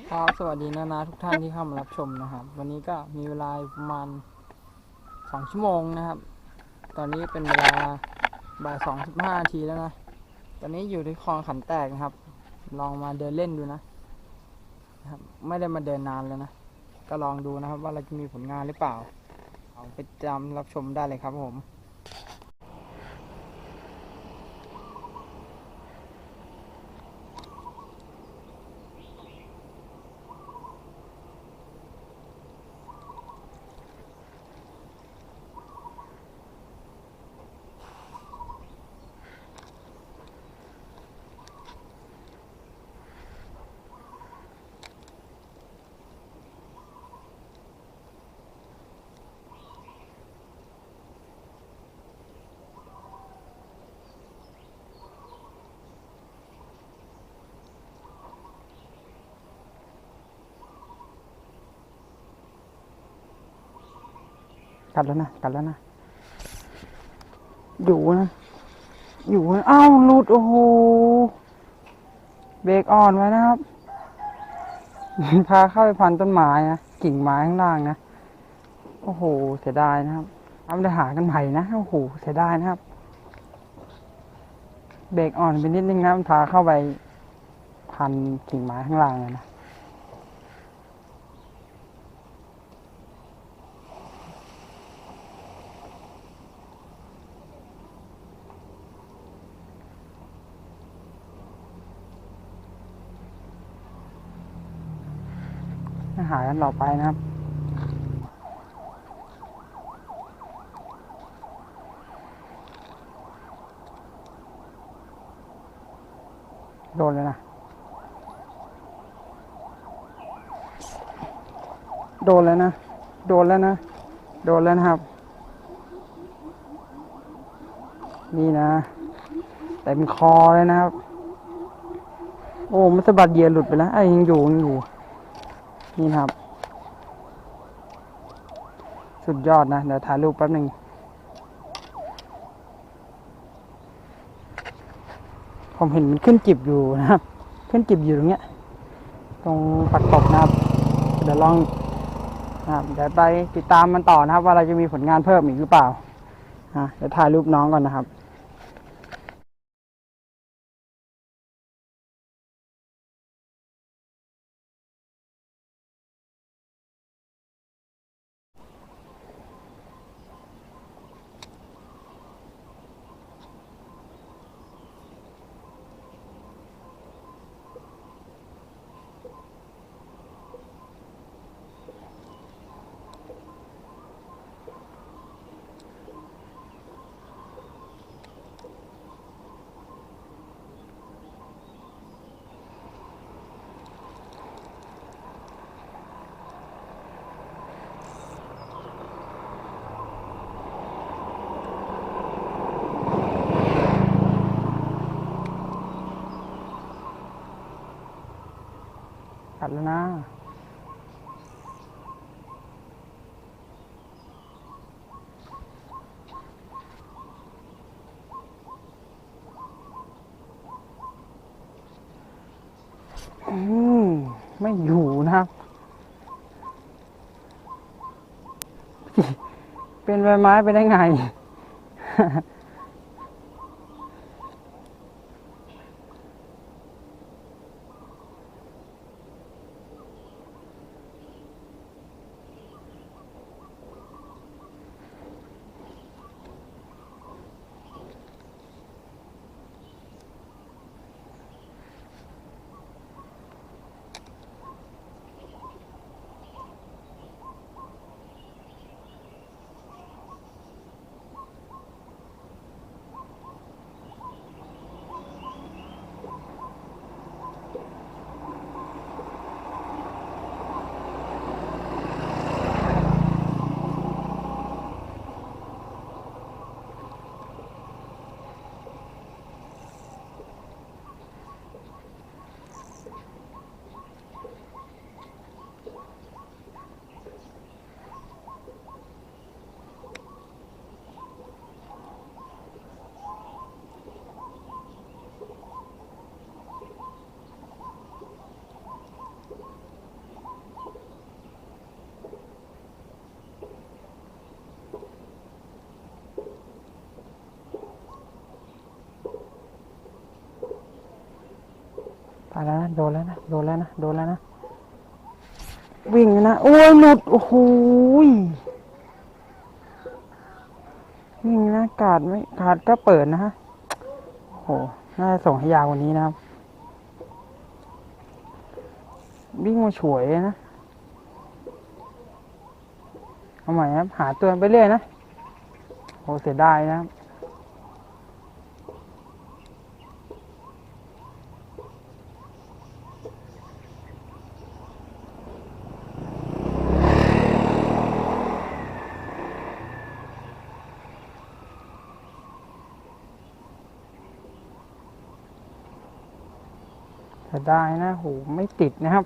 ครับสวัสดีนะนะทุกท่านที่เข้ามารับชมนะครับ วันนี้ก็มีเวลาประมาณสองชั่วโมงนะครับ ตอนนี้เป็นเวลาบ่ายสองสิบห้านาทีแล้วนะ ตอนนี้อยู่ที่คลองขันแตกนะครับ ลองมาเดินเล่นดูนะนะครับ ไม่ได้มาเดินนานแล้วนะ ก็ลองดูนะครับว่าเราจะมีผลงานหรือเปล่าลองไปจำรับชมได้เลยครับผม กัดแล้วนะกัดแล้วนะ อยู่นะ อยู่นะอ้าวหลุดโอ้โห เบรกอ่อนไว้นะครับ พาเข้าไปพันต้นไม้นะ กิ่งไม้ข้างล่างนะ โอ้โห เสียดายนะครับ เอาไปหากันใหม่นะ โอ้โห เสียดายนะครับ เบรกอ่อนไปนิดนึงนะพาเข้าไปพันกิ่งไม้ข้างล่างเลยนะ หากันต่อไปนะครับ โดนเลยนะ โดนแล้วนะ โดนแล้วนะ โดนแล้วนะครับ นี่นะแต่เป็นคอเลยนะครับ โอ้มันสะบัดเหยียหลุดไปแล้วไอ้ยังอยู่ยังอยู่ นี่ครับ สุดยอดนะ เดี๋ยวถ่ายรูปแป๊บหนึ่งผมเห็นมันขึ้นจิบอยู่นะครับ ขึ้นจิบอยู่ตรงเนี้ย ตรงปักตบนะครับ เดี๋ยวลองนะครับเดี๋ยวไปติดตามมันต่อนะครับ ว่าเราจะมีผลงานเพิ่มอีกหรือเปล่าอะเดี๋ยวถ่ายรูปน้องก่อนนะครับ แล้วนะ อืม ไม่อยู่นะครับ เป็นใบไม้ไปได้ไง แล้วนะโดนแล้วนะโดนแล้วนะโดนแล้วนะวิ่งนะโอ้ยหลุดโอ้โหวิ่งนะกาดไม่กาดก็เปิดนะฮะโอ้โหน่าจะส่งให้ยาวกว่านี้นะครับวิ่งมาฉวยนะเอาใหม่นะครับหาตัวไปเรื่อยนะโอ้เสียดายนะครับ จะได้นะโหไม่ติดนะครับ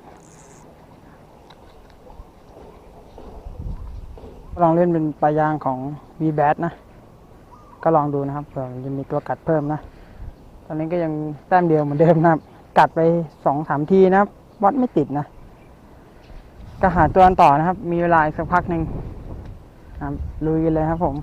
ลองเล่นเป็นปลายางของ v b a t นะ ก็ลองดูนะครับเผื่อมันจะมีตัวกัดเพิ่มนะ ตอนนี้ก็ยังแต้มเดียวเหมือนเดิมนะครับ กัดไปสองสามทีนะครับวัดไม่ติดนะ ก็หาตัวกันต่อนะครับ มีเวลาอีกสักพักหนึ่งลุยกันเลยครับผม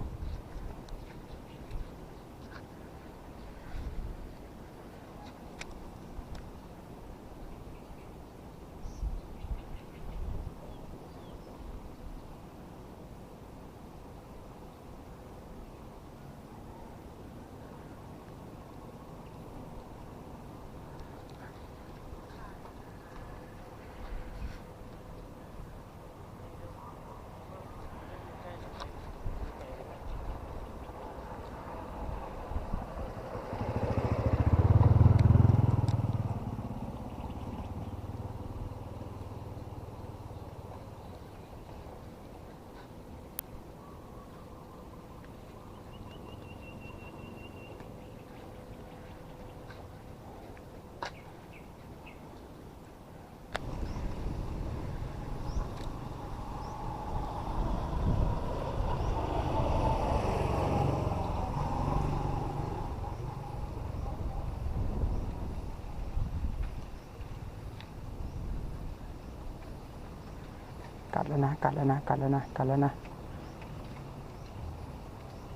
ดแล้วนะ กัดแล้วนะ กัดแล้วนะ กัดแล้วนะ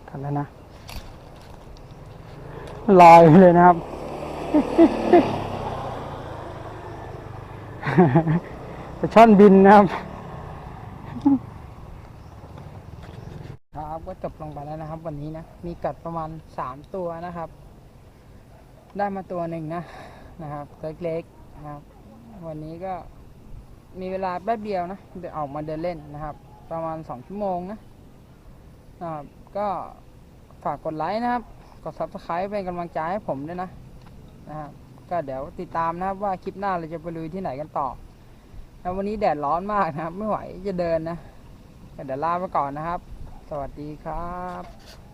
กัดแล้วนะ ลอยเลยนะครับ ช่อนบินนะครับ ครับก็จบลงไปแล้วนะครับ วันนี้นะ มีกัดประมาณสามตัวนะครับ ได้มาตัวหนึ่งนะนะครับ เล็กๆนะครับ วันนี้ก็ มีเวลาแป๊บเดียวนะเดี๋ยวออกมาเดินเล่นนะครับ ประมาณสองชั่วโมงนะนะครับก็ฝากกดไลค์นะครับ กด subscribe เป็นกำลังใจให้ผมด้วยนะนะครับก็เดี๋ยวติดตามนะครับว่าคลิปหน้าเราจะไปลุยที่ไหนกันต่อแล้ววันนี้แดดร้อนมากนะครับ ไม่ไหวจะเดินนะเดี๋ยวลาไปก่อนนะครับ สวัสดีครับ